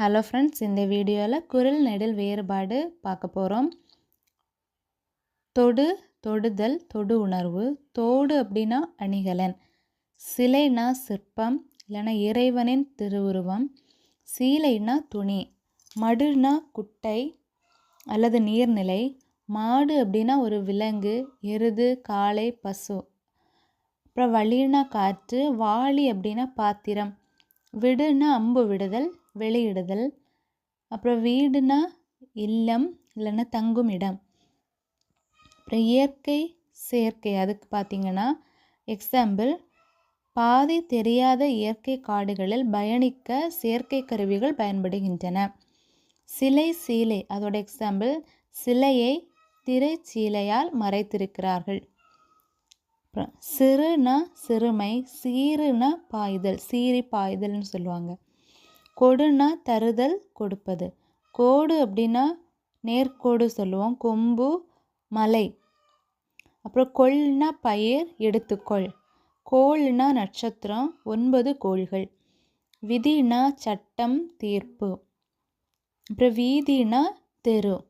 Hello friends இந்த வீடியோவில் குரல் நெடில் வேறுபாடு பார்க்க போகிறோம் தொடு தொடுதல் தொடு உணர்வு. தோடு அப்படின்னா அணிகலன். சிலைனா சிற்பம் இல்லைனா இறைவனின் திருவுருவம். சீலைனா துணி. மடுனா குட்டை அல்லது நீர்நிலை. மாடு அப்படின்னா ஒரு விலங்கு எருது காளை பசு. அப்புறம் வழினா காற்று வாளி அப்படின்னா பாத்திரம். விடுனா அம்பு விடுதல் வெளியிடுதல். அப்புறம் வீடுனா இல்லம் இல்லைன்னா தங்கும் இடம். அப்புறம் இயற்கை செயற்கை. அதுக்கு பார்த்திங்கன்னா எக்ஸாம்பிள் பாதி தெரியாத இயற்கை காடுகளில் பயணிக்க செயற்கை கருவிகள் பயன்படுகின்றன. சிலை சீலை. அதோட எக்ஸாம்பிள் சிலையை திரைச்சீலையால் மறைத்திருக்கிறார்கள். அப்புறம் சிறுனா சிறுமை சீருனா பாய்தல் சீறி பாய்தல்னு சொல்லுவாங்க. கொடுனா தருதல் கொடுப்பது. கோடு அப்படின்னா நேர்கோடு சொல்லுவோம். கொம்பு மலை. அப்புறம் கொள்னா பயிர் எடுத்துக்கொள். கோள்னா நட்சத்திரம் ஒன்பது கோள்கள். விதினா சட்டம் தீர்ப்பு. அப்புறம் வீதினா தெரு.